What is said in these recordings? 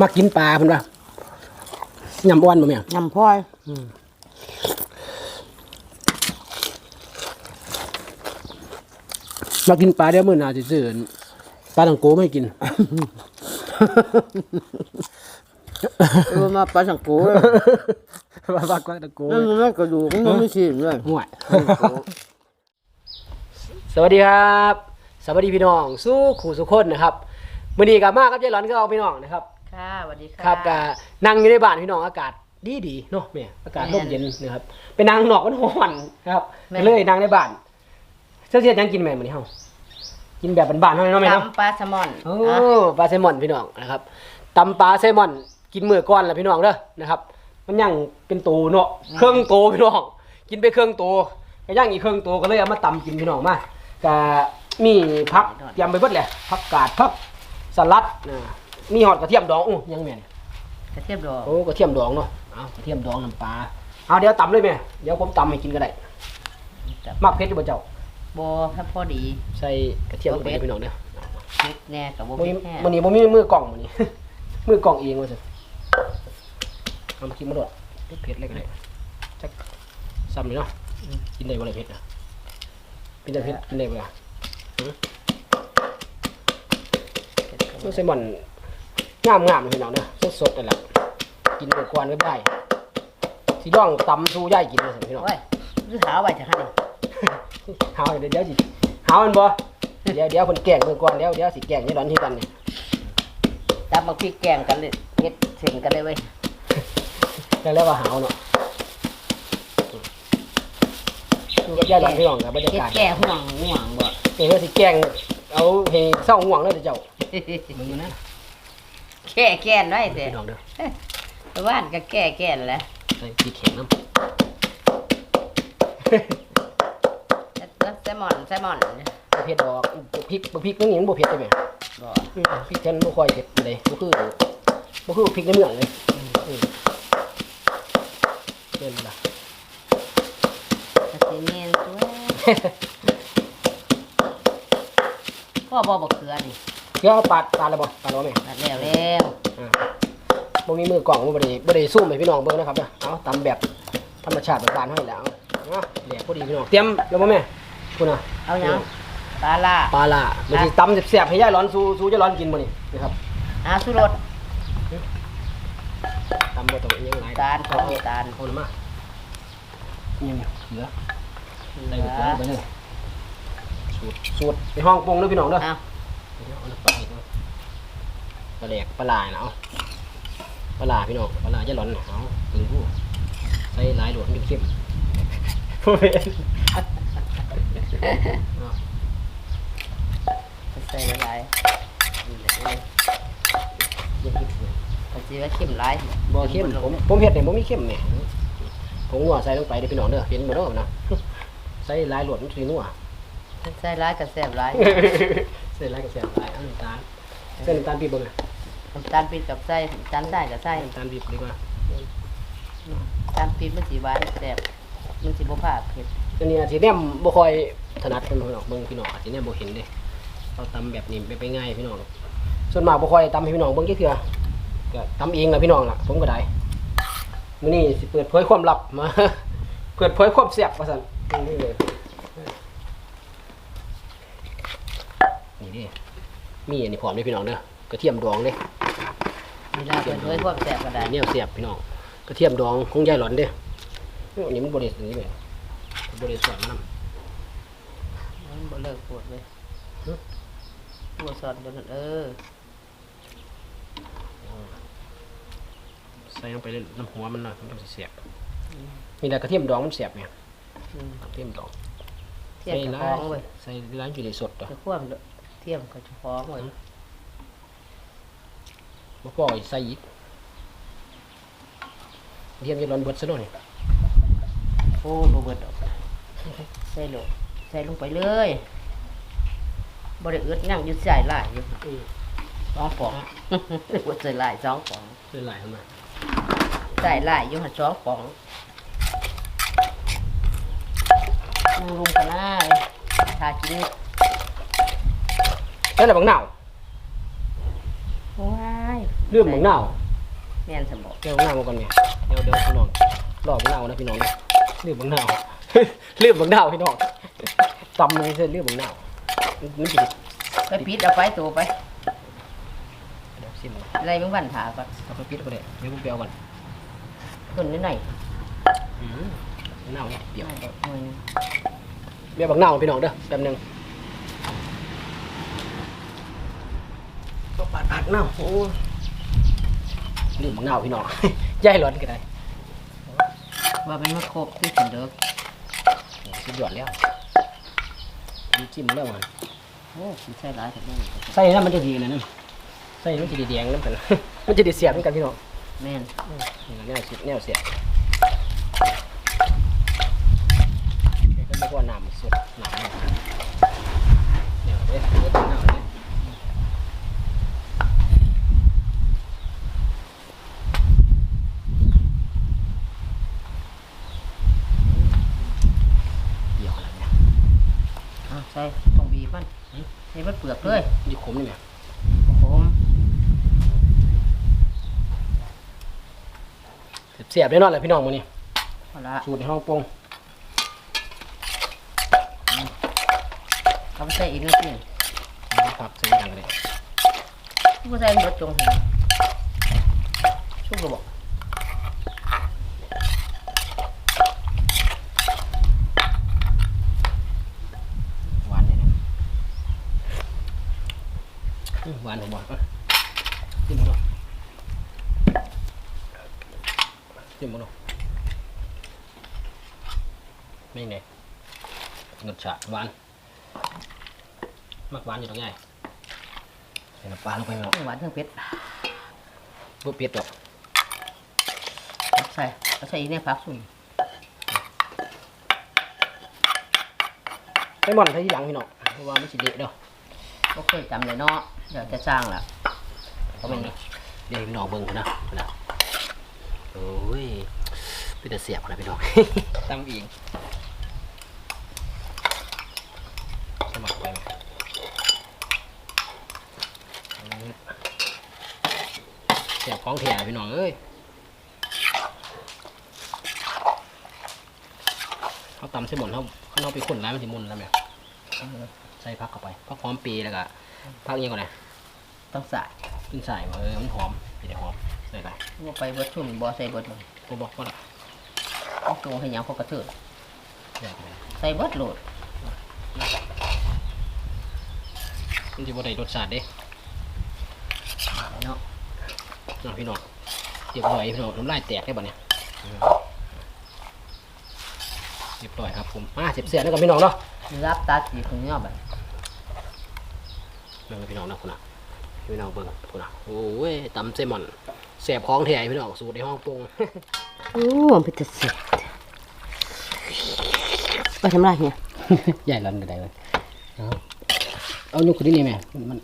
มากินปลาเพิ่นว่ายำอ้วนบ่แม่ยำพลอยมากินปลาเดี๋ยวมื้อหน้าสิซื้อปลาตังโกมาให้กินเออมาปลาสังโกเลยปลาปลาตังโกนั่นมันกระดูกมันไม่ชิ้นเลยห่วยสวัสดีครับ สวัสดีพี่น้อง สู้ขู่สุคนนะครับมื้อนี้กลับมาครับเจ๊หลอนก็เอาพี่น้องนะครับ ค่ะสวัสดีค่ะครับก็นั่งอยู่ในบ้านพี่น้องอากาศดีดีๆเนาะแม่อากาศร่มเย็นนะครับไปนั่งนอกมันร้อนนะครับก็เลยนั่งในบ้านเสื้อเสียยังกินแม่มื้อนี้เฮากินแบบบ้านๆเฮาเนาะแม่เนาะตำปลาแซลมอนโอ้อะปลาแซลมอนพี่น้องนะครับตำปลาแซลมอนกินมื้อก่อนแล้วพี่น้องเด้อนะครับ มันยังเป็นตูเนาะเครื่องโตพี่น้อง กินไปเครื่องโตก็ย่างอีกเครื่องโตก็เลยเอามาตำกินพี่น้องมาก็มีผักเตรียมไปเบิดแหละผักกาดผักสลัดนะ มีหอดกระเทียมดองอู้ยังแม่นกระเทียมดองโอ้กระเทียมดองเนาะเอากระเทียมดองน้ำปลาเอาเดี๋ยวตำเลยแม่เดี๋ยวผมตำให้กินก็ได้มักเผ็ดอยู่บ่เจ้าโบถ้าพอดี ใส่กระเทียมลงไปให้พี่น้องเด้อนิดแน่กับโบมื้อนี้แค่มื้อนี้บ่มีมือกล่องมื้อนี้มือกล่องเองว่าซั่นเอามากินมาโดดเผ็ดๆเลยก็ได้จักซ้ำเลยเนาะกินได้บ่ล่ะเผ็ดอะกินได้เผ็ดกินได้บ่ล่ะมันใส่หม่อน งามๆเลยพี่น้องเด้อสดๆนั่นแหละกินกับกวนก็ได้สิลองตำสู่ยายกินว่าซั่นพี่น้อง โอ้ยรู้หาไว้จะให้หาวเดี๋ยวเดี๋ยวสิหาวมันบ่เดี๋ยวเดี๋ยวคนแกล้งเมื่อก่อนเดี๋ยวเดี๋ยวสิแกล้งยี่ร้อนที่กันนี่ตำมาพริกแกงกันเลยเฮ็ดเส้นกันเลยเว้ยแกล้งแล้วว่าหาวเนาะดูกับยายร้อนพี่น้องกับบรรยาเฮ็ดกาศแก่ห่วงห่วงบ่เดี๋ยวสิแกล้งเอาให้เศร้าห่วงเลยเดี๋ยวเจ้ามึงนะ แก่แก่นไว้แต่พี่น้องเด้อแต่ว่านก็แก่แก่นแหละใส่พริกแข็งน้ำแล้วแซลมอนแซลมอนบ่เผ็ดดอกพริกบ่พริกนั่นนี่มันบ่เผ็ดเลยแม่บ่อืมพริกแค่นบ่ค่อยเผ็ดปานใดบ่คือบ่คือพริกในเมืองเลยอืมเด่นล่ะกระเทียมเนียนตัวพ่อบ่บักเขือนี่ เดี๋ยวเอาปาดปาดแล้วบ่ปาดแล้วบ่แม่ตัดแล้วแล้วบ่มีมือกล่องบ่ได้บ่ได้ซูมให้พี่น้องเบิ่งนะครับเด้อเอาตามแบบธรรมชาติบ้านๆเฮานี่แหล้วเอาแหลกพอดีพี่น้อง เตรียมแล้วบ่แม่คุณน่ะเอาหยังปลาล่าปลาล่ามันสิตำแซ่บๆให้ยายร้อนสู้สู้ยายร้อนกินบ่นี่นะครับอาสุรสตำบ่ต้องอิหยังหลายตาลของตาลเอามานี่เหลือ ได้หมดแล้วไปเลยสูตรสูตรในห้องปรุงเด้อพี่น้องเด้อเอา เอาน้ำปลาอีกเนาะปลาแหลกปลาลายนะเอาปลาลาพี่น้องปลาลายายร้อนเอาถึงผู้ใส่หลายโดดมันเข้มๆบ่เป็นใส่ละลายก็สิว่าเข้มหลายบ่เข้มผมผมเฮ็ดเนี่ยบ่มีเข้มแหม่ผมงัวใส่ลงไปเด้อพี่น้องเด้อเห็นบ่เด้อนะใส่หลายโหลดมันสินัวใส่หลายก็แซ่บหลาย ใส่หลายก็แซ่บหลายเอาน้ำตาลใส่น้ำตาลปี๊บบ่แม่น้ำตาลปี๊บกับใส่น้ำตาลได้ก็ใส่น้ำตาลปี๊บดีกว่าน้ำตาลปี๊บมันสิหวานแซ่บมันสิบ่พลาดเผ็ดอันนี้อาจสิแนมบ่ค่อยถนัดเป็นพี่น้องเบิ่งพี่น้องอาจสิแนมบ่เห็นเด้เราตำแบบนี้ไปไปง่ายพี่น้องส่วนมากบ่ค่อยตำให้พี่น้องเบิ่งจักเทื่อก็ตำเองล่ะพี่น้องล่ะผมก็ได้มื้อนี้สิเปิดเผยความลับมาเปิดเผยความแซ่บว่าซั่นนี่เลย นี่เด้มีอันนี้พร้อมเด้พี่น้องเด้อกระเทียมดองเด้เวลาเปิดเผยความแซ่บก็ได้อันนี้เสียบพี่น้องกระเทียมดองของยายหลอนเด้อันนี้มันบริสุทธิ์นี่เลยบริสุทธิ์น้มันบ่เลิกปวดเว้ยบ่สอนบ่นั่นเออำใส่ลงไปเลยน้ำหัวมันหน่อยมันต้องเสียบมีแต่กระเทียมดองมันเสียบไงอืมกระเทียมดองเทียมกับของเว้ยใส่ร้านอยู่ในสดต่อจะควมเทียมกับเจ้าของเว้ยมาปล่อยใส่อีกกระเทียมยายหลอนเบิดซะหน่อยโอ้บ่เบิดดอกใส่ลงใส่ลงไปเลยบ่ได้อึดยังอยู่ใส่หลายอยู่อืมสองป๋องบ่ใส่หลายสองป๋องเส้นลายเข้ามาใส่หลายอยู่หันสองป๋องนั่งลุงกันหน้าเลยทากิน ใส่อะไรบางหนาวว้ายเรื่องบังนาวแม่นสมบอกเดี๋ยวบังนาวมาก่อนเนี่ยเดี๋ยวเดี๋ยวพี่น้องรอบังนาวนะพี่น้องเรื่องบังนาวเรื่องบังนาวพี่น้องตำเลยเส้นเรื่องบังนาวมันจะไปปิดเอาไปตัวไปเดี๋ยวซิมอะไรเบิ่งวันถาก่อนเอาไปปิดก็ได้เดี๋ยวผมไปเอาก่อนต้นนิดหน่อยอืมบังนาวเนี่ยเดี๋ยวหน่อยหน่อยหนึ่งเดี๋ยวบังนาวพี่น้องเด้อแป๊บหนึง ก็ปาดปาดนาวโอ้ยเรื่องบังนาวพี่น้องอย่าให้ร้อนกันได้ว่าเป็นมาครบที่สุดเด้อสุดยอดแล้วน้ำจิ้มแล้วมันโอ้สิใส่หลายแต่แม่นใส่นั่นมันจะดีเลยนะใส่มันจะดีแดงนั่นกันมันจะดีเสียบเหมือนกันพี่น้องแม่นนี่แนวสิแนวเสียบก็ไม่ว่าน้ำสดน้ำเนี่ยเด้อเด้อน้ำเด้อเดี๋ยวอะไรเนี่ย อะใส่ต้องบีบมันใส่เบิดเปลือกเลย อยู่ขมนี่ไหม ผม เสียบแน่นอนเลยพี่น้องมื้อนี้เอาละสูตรในห้องปรุงเอาไปใส่อีกนิดนึงผักใส่ดังเลยผู้ใส่เบิดจงหัวชุบระบอกหวานเลยนะอื้อหวานผมบอกอะจิ้มมันหน่อย จิ้มมันหน่อยไม่ไงรสชาติหวานมากหวานอยู่ตรงไหนใส่น้ำปลาลงไปไหมเนาะทั้งหวานทั้งเผ็ดบ่เผ็ดดอกเอาใส่เอาใส่อีกในผักสุ่มไอ้หม่อนใส่ที่หลังพี่น้องเพราะว่ามันสิเละเด้อก็เคยจำเลยเนาะเดี๋ยวจะสร้างละเพราะมันเดี๋ยวพี่น้องเบิ่งพุ่นนะพุ่นนะ โอ้ยเป็นแต่เสียบนะพี่น้องตั้งเองสมัครไปไหมเสียบของแท้พี่น้องเอ้ยเขาตำใส่หมดเขาเขาไปข้นร้ายมันสิมุนแล้วไหมใส่พักเข้าไปพักหอมปีแล้วก็พักอิหยังก่อนนะต้องใส่ขึ้นใส่มาเออมันหอมเป็นหอมใส่ไปว่าไปเบิดชุ่มบ่ใส่เบิดเลยกูบอกว่าละเอาตรงให้หยังพอกระเทิดใส่ไปใส่เบิดโหลดมันจะบ่ได้รสชาติเด้เนาะน้องพี่น้องเรียบร้อยพี่น้องน้ำลายแตกได้บ่เนี่ยเรียบร้อยครับผมมาเสียบเสียแล้วกับพี่น้องเนาะรับตาสีของเงาแบบเบิ่งให้พี่น้องนะคุณน่ะให้พี่น้องเบิ่งคุณน่ะโอ้ยตำเซลมอน แสบของแท้พี่น้องสูตรในห้องปรุงโอ้เป็นตะเสียไปทำไรเนี่ยใหญ่รันก็ได้เลยเอาเอายกขึ้นนี่แม่มัน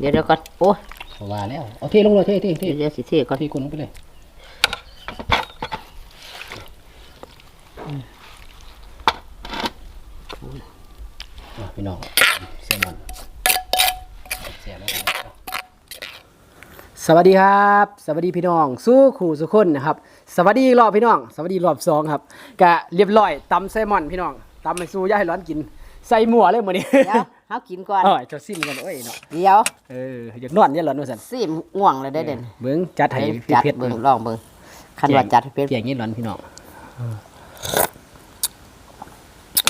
เดี๋ยวเดี๋ยวก่อนโอ้ยเพราะว่าแล้วเอาเทลงเลยเทเทเทเดี๋ยวเดี๋ยวสิเทก่อนเทคนลงไปเลยอะพี่น้องเซลมอนเสียแล้ว สวัสดีครับ สวัสดีพี่น้อง สู้ขู่สุคนนะครับ สวัสดีอีกรอบพี่น้อง สวัสดีรอบสองครับกะเรียบร้อยตำไซมอนพี่น้องตำให้สู้ย่าให้ร้อนกิน ใส่หมัวเลยมื้อนี้เดี๋ยวเฮากินก่อน เออจะซิมกันโอ้ยเนาะเดี๋ยวเอออยากนอนเนี่ยร้อนว่าซั่นสิง่วงเลยได้เด่นเบิ้งจัดให้จัดเผ็ดๆเบิ่งลองเบิ่งคันว่าจัดให้เป็นเปียกงี้ร้อนพี่น้อง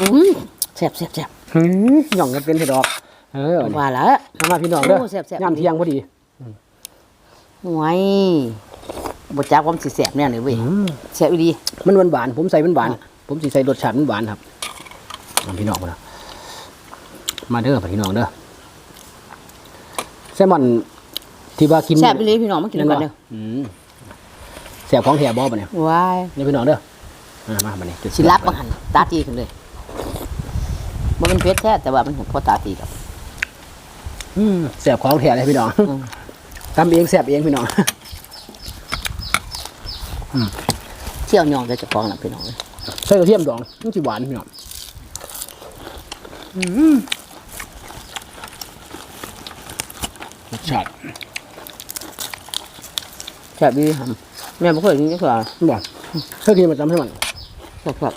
อืมแซ่บแซ่บแซ่บหืมหย่องกันเป็นเห็ดดอก เออว่าแล้วทำมาพี่น้องเด้อโอ้แซ่บๆ ยามเที่ยงพอดี หวยบ่จักว่ามันสิแซ่บแน่เลยเว้ยแซ่บอีดีมันหวานๆผมใส่มันหวาน ผมสิใส่รสชาติมันหวานครับเอาพี่น้องมานะมาเด้อพี่น้องเด้อแซลมอนที่ว่ากินแซ่บอีหลีพี่น้องมากินกันเด้ออืมแซ่บของแท้บ่ปะเนี่ยว้ายนี่พี่น้องเด้อมามาบัดนี้จุดสิรับบ่หันตาตีขึ้นเลยบ่เป็นเพชรแท้แต่ว่ามันพอตาตีกับอืมแซ่บของแท้เลยพี่น้อง อืมทำเองแซ่บเองพี่น้องเที่ยวย่องจะเจะฟ้าของน่ะพี่น้องเอ้ยใส่กระเทียมดองมันสิหวานพี่น้องรสชาติแซ่บดีหำแม่บ่เคยกินจักเทื่อบ่เคยกินประจำใช่ไหมนแซ่บ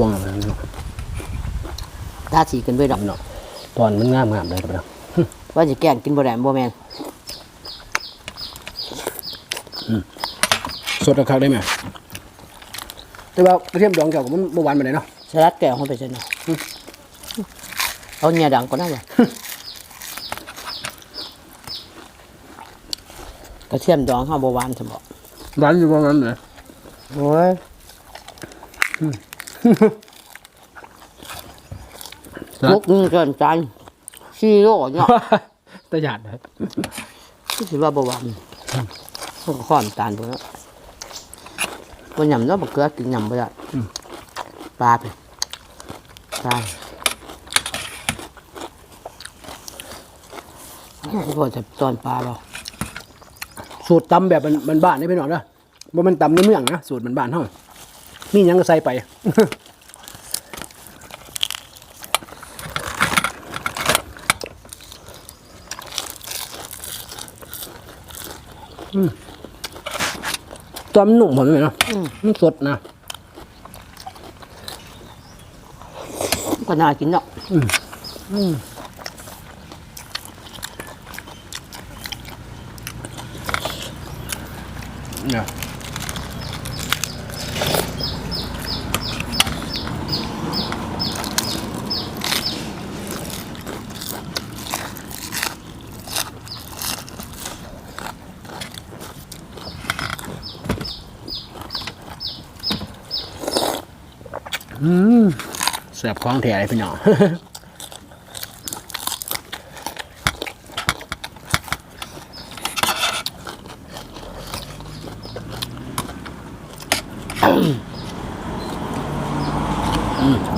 วงอะไรเนาะๆตาสีกันด้วยดอกเนาะ ตอนมันงามงามเลยครับเนาะว่าสิแกล้งกินบ่ได้บ่แม่นสดราคาได้ไหมแต่ว่ากระเทียมดองเกี่ยวกับมันเมื่อวานมาเลยเนาะสลัดแก้วเฮาไปซั่นน่ะเอาเนี่ยดังก็ได้บ่กระเทียมดองเฮาบ่หวานซั่นบ่ร้านอยู่ประมาณไหนโอ้ย ลูกนึงจานจาน4โลเนาะตะหยาดเลยคิดว่าบ่หวานต้องข้อมตาลตัวเนาะบ่ยำเนาะบ่เกลือกินยำบ่ได้ปลาไปปลาก็จะตอนปลาบ่สูตรตำแบบมันบ้านๆนี่พี่น้องนะว่ามันตำในเมืองนะสูตรมันบ้านเฮามีหยังก็ใส่ไป ตอนมันหนุ่มผมเลยเนาะมันสดนะก็น่ากินเนาะเนี่ย คล้องแถเลยพี่น้อง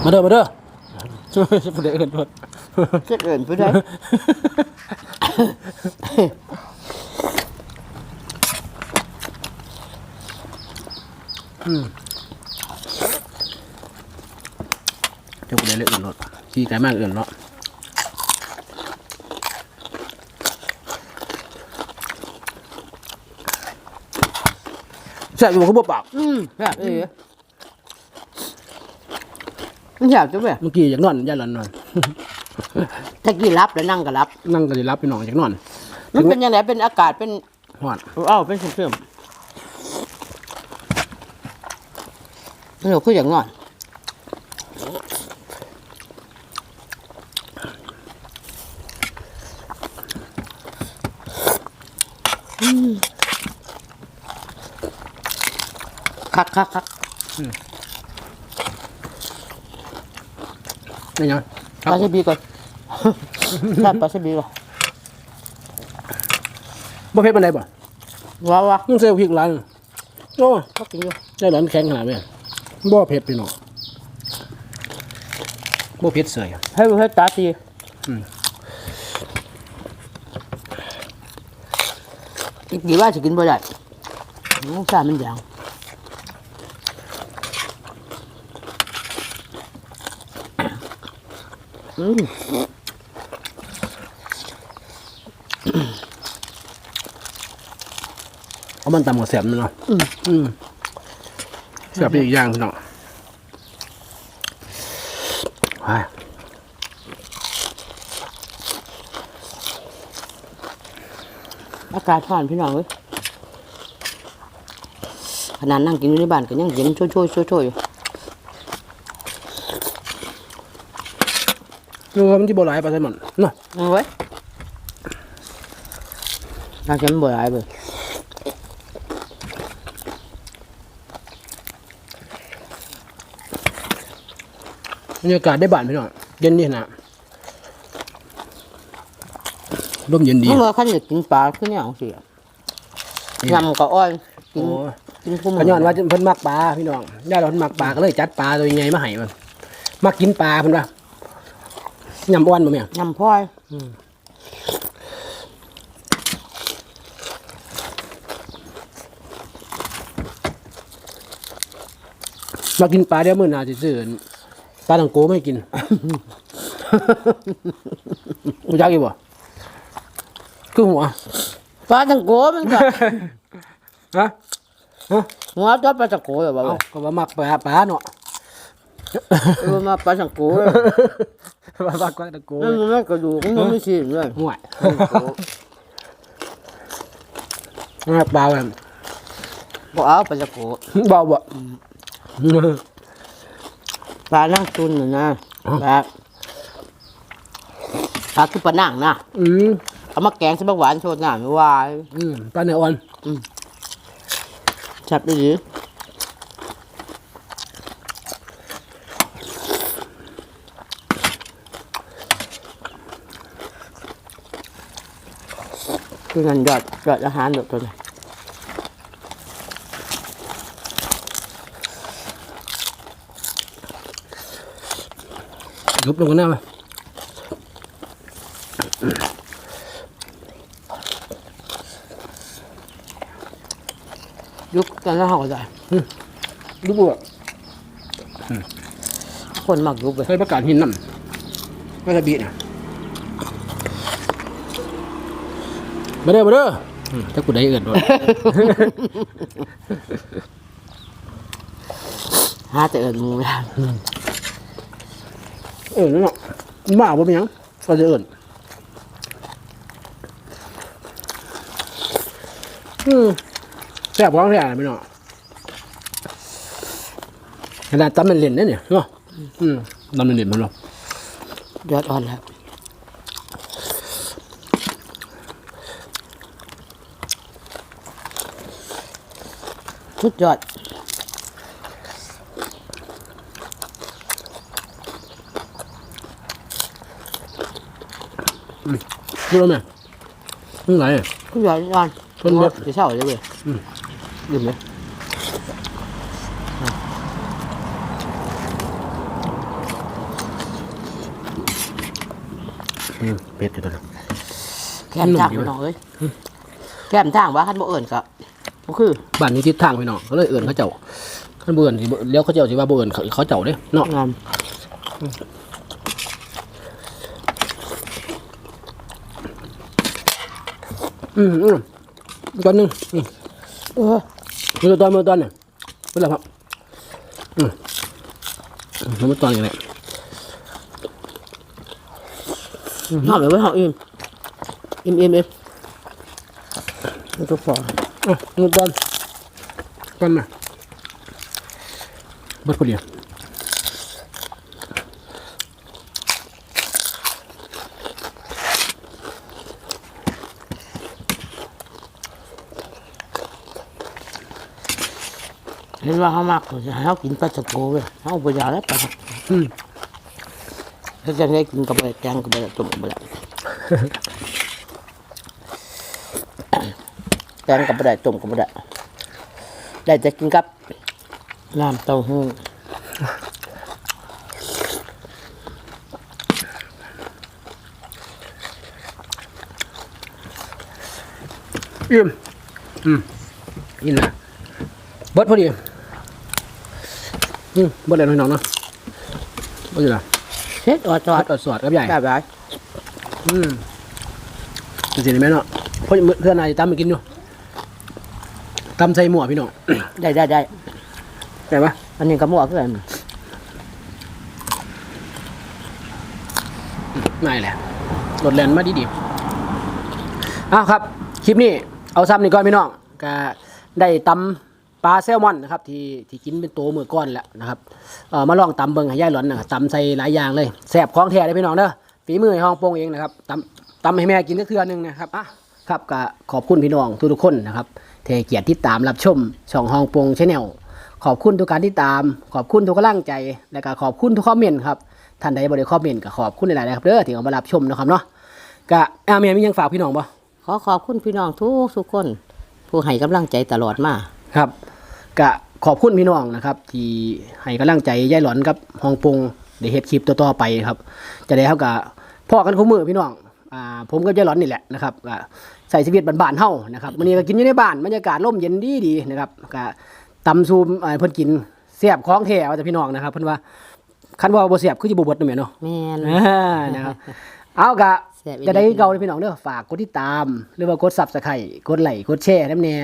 มาเด้อมาเด้อช่วยผู้ใดเอิ้นโทษเจ็ดเอิ้นไปได้ เจ้าผู้ใดเลยเอิ้นโท ษขี้ไก่มากเอิ้นเนาะแซ่บอยู่บ่คือบ่ปากอืมแซ่บเอ้ยมันแซ่บจังเว้ยเมื่อกี้อยากนอนย่านหลันนอน ตะกี้รับแล้วนั่งก็รับ นั่งก็ได้รับพี่น้องอยากนอนมันเป็นยังไงเป็นอากาศเป็นฮอดเอ้าเป็นเสื่อมๆเราคืออย่างนอน คักคักคักได้ยังปลาสบีก่อนทานปลาสบีก่อนบ่เผ็ดปานใดบ่ว้าวว้ายังใส่พริกหลายอยู่โอ้ก็กินอยู่ได้หลานแข็งขนาดนี้บ่เผ็ดพี่น้องบ่เผ็ดเสยให้ให้ตาตีอืมอีกกี่ว่าจะกินบ่ได้น้องสารมันยาง อืมเอามันตำกับแซ่บนั่นเนาะอืมอืมแซ่บอีกอย่างพี่น้องไปอากาศร้อนพี่น้องเว้ยขนาดนั่งกินอยู่ในบ้านก็ยังเย็นช่วยช่วยช่วยช่วยอยู่ ดูว่ามันที่บ่หลายปลาไซมอนเนาะเอาไว้น่าจะไม่เบื่ออะไรเบื่อบรรยากาศได้บ้านพี่น้องเย็นนี่นะลมเย็นดีเมื่อขั้นอยากกินปลาขึ้นอย่างสิยำกับอ้อยกินโอ้กินกุ้งขย้อนว่าเพิ่นมักปลาพี่น้องญาติเราเพิ่นมักปลาก็เลยจัดปลาตัวใหญ่มาให้มันมักกินปลาเพิ่นว่า ยำอ้วนบ่แม่ยำพ่อยมากินปลาเดี๋ยวมื้อหน้าสิซื้อปลาตังโกไม่กิน รู้จักอยู่บ่คือหัวปลาตังโกมันก็ ฮะหัวตัวปลาตังโกเหรอบ่าเอ้าก็ว่ามักปลาปลาเนาะ เออมาปลาตังโก ว่ามักปลาตะโกนั่นมันกระดูกมันไม่ชิ้นเลยห่วยมักปลาแบบบ่เอาปลาตังโกบ่บ่ปลานั่งตุนน่ะนะปลาปลาคือปลานั่งนะอืมเอามาแกงใส่บักหวานโชดหน้าไม่ว่าอืมปลาเนื้ออ่อนจับได้ดี คือกันยอดยอดอาหารเดี๋ยวตัวนี้ยุบลงกันหน้ามายุบกันแล้วเขาก็ได้ยุบบ่คนมักยุบเลยเคยประกาศหินน้ำไม่ใช่บีนะ มาเด้อมาเด้ออืมถ้ากูได้เอื่นด้วย หาแต่เอิญมูไม่ได้เอื่นนั่นเนาะมาบ่เป็นหยังก็จะเอื่นอืมแซ่บกว่าแท้ไม่เนาะขนาดตำเป็นเหรียญเนี่ยเนาะอืมตำเป็นเหรียญมันเนาะยอดอ่อนแล้ว สุดยอดรู้ไหมนี่ไงสุดยอดอ่อนเพิ่นเบิดจะเช่าเลยเว้ยดื่มไหมอืมเป็ดอยู่ตัวนึงแก้มทางพี่น้องเอ้ยแก้มทางว่าคันบ่เอิญก็ บ่คือบ้านนี้ทิศทางพี่น้องเขาเลยเอื่นเขาเจ้าเขาเบื่อนสิบ่แล้วเขาเจ้าสิว่าบ่เอื่นเขาเขาเจ้าเด้เนาะงามอืมอืมอีกตอนหนึงอืมเออมือตอนมือตอนเนี่ยเป็นไรครับอืมอืมมือตอนอย่างไรหอมเลยเว้ยหอมอิ่มอิ่มอิ่มอิ่มมันก็พ ออะมือตอนตอนมาเบิดพอดีเห็นว่าเขามากจะให้เขากินปลาตะโกเว้ยเขาบ่อยากแล้วปลาตะโกอืมถ้าจะให้กินกับแบบแกงกับแบบต้มกับแบบแก งกับแบบต้มกับแบบได้จะกินกับน้ำเต้าหู้อิ่มอืมอิ่มนะเบิดพอดีอืมเบิดเลยน้องๆเนาะเบิดอยู่ละเช็ดออดจอทอดดอดสอดครับใหญ่ได้ไหมอืมจริงๆไหมเนาะเพราะเพื่อนนายตามไปกินอยู่ ตำใส่หมวกพี่น้องได้ได้ได้แต่ปะอันนี้ก็มั่วคือกันไม่แหละรถแลนมาดีๆอ้าวครับ คลิปนี้เอาซ้ำนี่ก่อนพี่น้องก็ได้ตำปลาแซลมอนนะครับ ที่ที่กินเป็นตัวมือก้อนแล้วนะครับเออมาลองตำเบิ่งให้ย่ายหลอนนะครับตำใส่หลายอย่างเลยแซ่บของแท้เลยพี่น้องเด้อฝีมือห้องโป่งเองนะครับตำตำให้แม่กินก็เทื่อนึงนะครับอะครับก็ขอบคุณพี่น้องทุกๆคนนะครับ เทเกียรติที่ตามรับชมช่องห้องโป่งชาแนลขอบคุณทุกการที่ตาม ขอบคุณทุกกำลังใจ และก็ขอบคุณทุกคอมเมนต์ครับ ท่านใดบ่ได้คอมเมนต์ก็ขอบคุณหลายๆนะครับเด้อที่เอามารับชมนะครับเนาะก็อาเมียมีหยังฝากพี่น้องบ่ขอขอบคุณพี่น้องทุกทุกคน ผู้ให้กำลังใจตลอดมาครับก็ขอบคุณพี่น้องนะครับ ที่ให้กำลังใจยายหลอนกับฮองปงได้เฮ็ดคลิปต่อๆไปครับ จะได้เฮากับพ่อกันคู่มือพี่น้องอ่าผมกับยายหลอนนี่แหละนะครับก็ ใส่ชีวิตบ้านๆเฮานะครับมื้อนี้ก็กินอยู่ในบ้านบรรยากาศร่มเย็นดีๆนะครับก็ตำซูมอ่าเพิ่นกินเสียบของแท้ว่าแต่พี่น้องนะครับเพิ่นว่าคันว่าบ่เสียบคือสิบ่เบิดนั่นแหละเนาะแม่นอ่านะครับเอากะแซ่บอีหลีจะได้เก่าเลยพี่น้องเด้อฝากกดติดตาม หรือว่ากด Subscribe กดไลค์กดแชร์นำแน่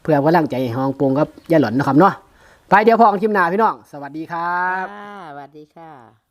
เพื่อกำลังใจให้ห้องปรุงกับยายหล่อนนะครับเนาะไปเดี๋ยวพอกันคลิปหน้าพี่น้อง สวัสดีครับค่ะสวัสดีค่ะ